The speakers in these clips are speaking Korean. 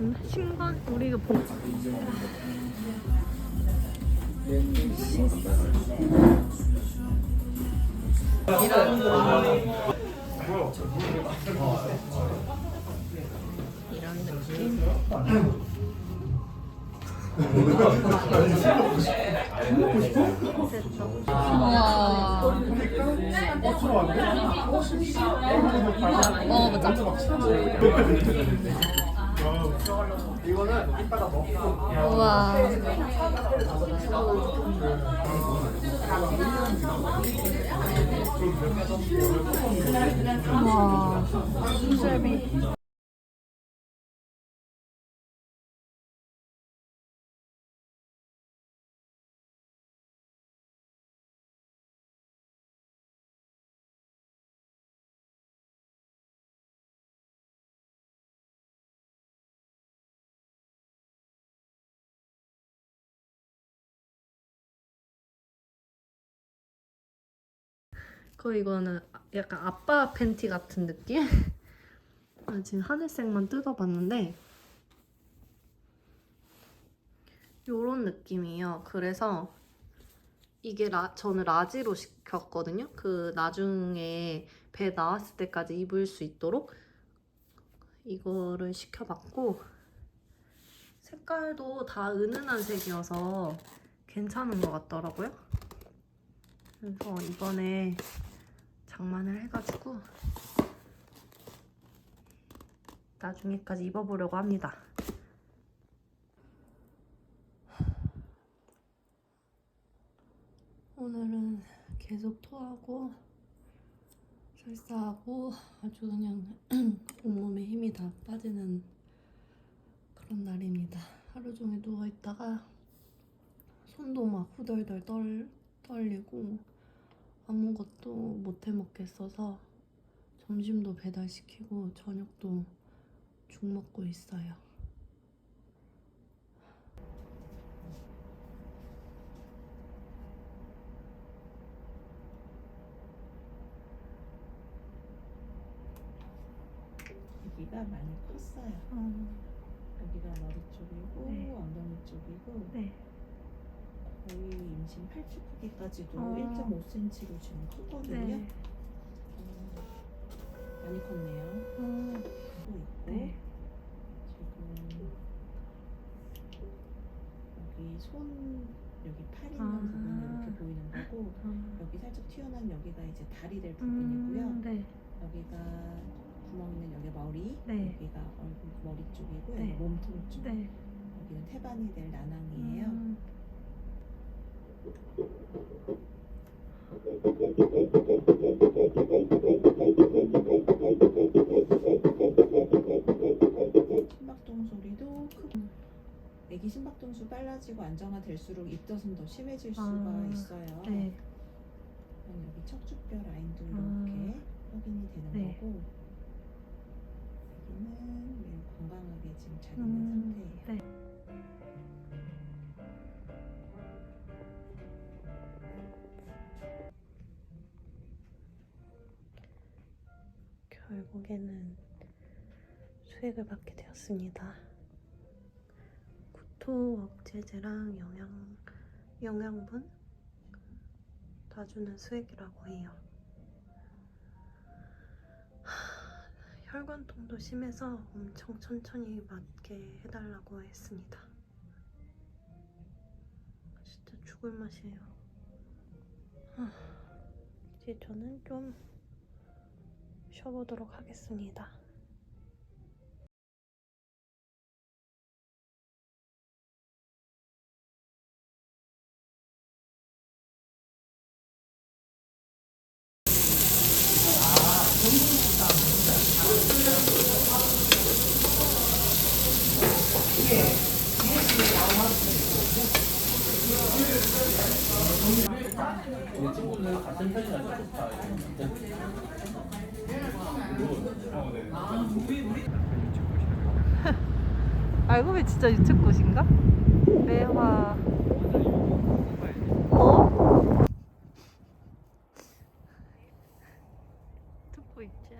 같은데 신간 우리가 본 이런 느낌? 됐어 와. 먹어보자 우와. 와 수제비 그 이거는 약간 아빠 팬티 같은 느낌? 아, 지금 하늘색만 뜯어봤는데 요런 느낌이에요. 그래서 이게 라, 저는 라지로 시켰거든요. 그 나중에 배 나왔을 때까지 입을 수 있도록 이거를 시켜봤고 색깔도 다 은은한 색이어서 괜찮은 것 같더라고요. 그래서 이번에 장만을 해가지고 나중에까지 입어보려고 합니다. 오늘은 계속 토하고 설사하고 아주 그냥 온몸에 힘이 다 빠지는 그런 날입니다. 하루 종일 누워 있다가 손도 막 후덜덜 떨, 떨리고 아무것도 못 해 먹겠어서 점심도 배달시키고 저녁도 죽 먹고 있어요. 여기가 많이 컸어요. 음, 여기가 머리 쪽이고 네. 엉덩이 쪽이고 네. 거의 임신 8주 크기까지도 어. 1.5cm로 지금 컸거든요. 네. 어, 많이 컸네요. 음, 크고 있고 네. 지금 여기 손 여기 팔 있는 아. 부분이 이렇게 보이는 거고 음, 여기 살짝 튀어나온 여기가 이제 다리 될 부분이고요. 음, 네. 여기가 구멍 있는 여기 머리, 네. 여기가 얼굴 머리 쪽이고 네. 여기 몸통 쪽, 네. 여기는 태반이 될 나낭이에요. 음, 심박동 소리도 크고 애기 심박동수 빨라지고 안정화될수록 입덧은 더 심해질 수가 아, 있어요. 네. 그럼 여기 척추뼈 라인도 아. 이렇게 확인이 되는 네. 거고 여기는 매우 건강하게 지금 잘 있는 음, 상태예요. 네. 결국에는 수액을 받게 되었습니다. 구토 억제제랑 영양 영양분 다 주는 수액이라고 해요. 하, 혈관통도 심해서 엄청 천천히 맞게 해달라고 했습니다. 진짜 죽을 맛이에요. 하, 이제 저는 좀 쉬어보도록 하겠습니다. 알고 보니 진짜 유채꽃인가? 매화. 어? 듣고 있지.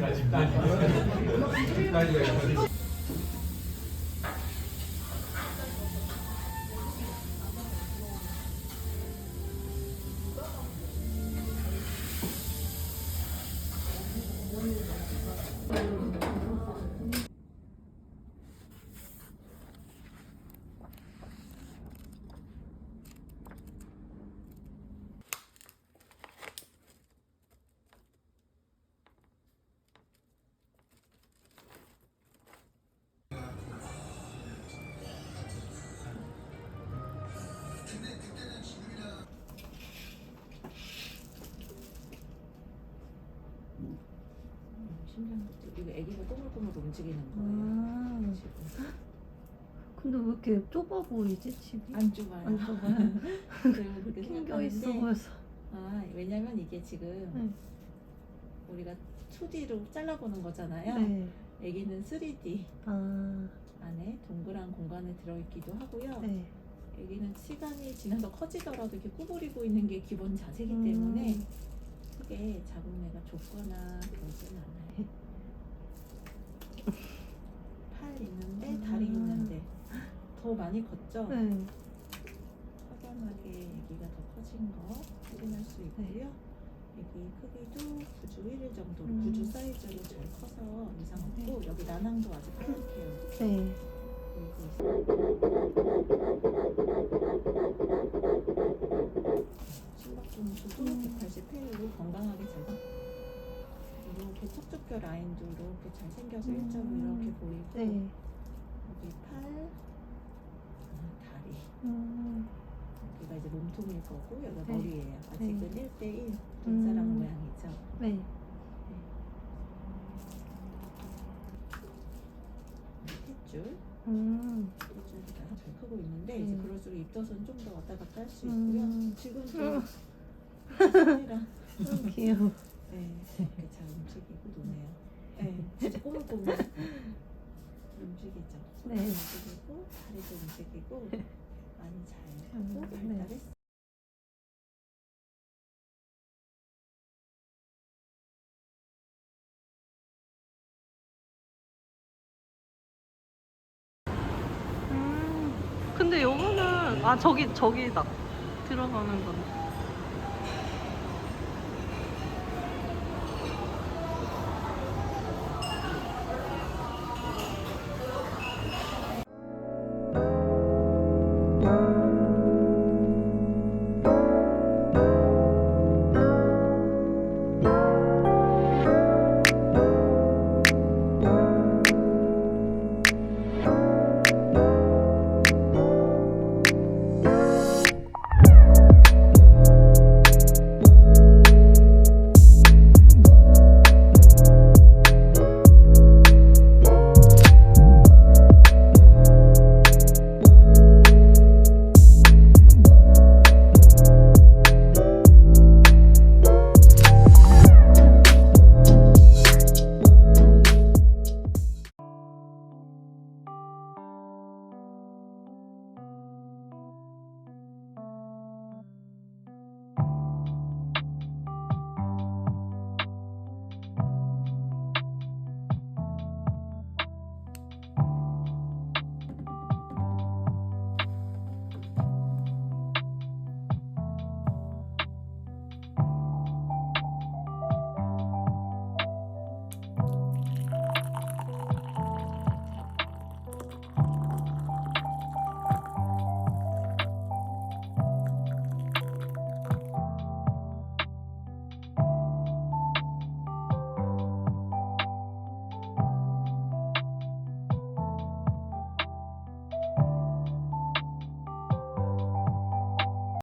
것도 이 거 애기가 꼬물꼬물 움직이는 거예요. 음. 지금 근데 왜 이렇게 좁아 보이지 집이? 안 좁아요. 안 좁아요? 그리고 그렇게 낑겨 있어 생각하는데 보여서. 아 왜냐면 이게 지금 네. 우리가 2D로 잘라보는 거잖아요. 네. 애기는 3D 아, 안에 동그란 공간에 들어있기도 하고요. 네. 애기는 시간이 지나서 커지더라도 이렇게 구부리고 있는 게 기본 자세기 음. 때문에 크게 잡음내가 좁거나 그러진 않아요. 팔 있는데 다리 음. 있는데 더 많이 컸죠? 네. 확연하게 애기가 더 커진 거 확인할 수 있고요. 애기 크기도 9주 1일 정도 로 음. 9주 사이즈로 잘 커서 이상 없고 여기 난항도 아직 하얗게요. 네. 심박동수도 180회로 건강하게 잘 봐. 이렇게 척추뼈 라인도 이렇게 잘 생겨서 일자로 음. 이렇게 보이고 네. 여기 팔, 아, 다리 음. 여기가 이제 몸통일 거고 여기가 네. 머리예요. 아직은 네. 1대1 눈사람 음. 모양이죠. 네. 탯줄, 음. 탯줄이 다잘 크고 있는데 이제 네. 그럴수록 입덧은 좀 더 왔다 갔다 할 수 있고요. 음. 지금 음. 좀 음, 귀여워. 네, 이렇게 잘 움직이고 노네요. 네, 진짜 꼬물꼬물 움직이죠. 손도 네. 움직이고 다리도 움직이고 많이 잘 음, 하고 네. 발달했어요. 음. 근데 요거는 아 저기 저기다 들어가는 건데.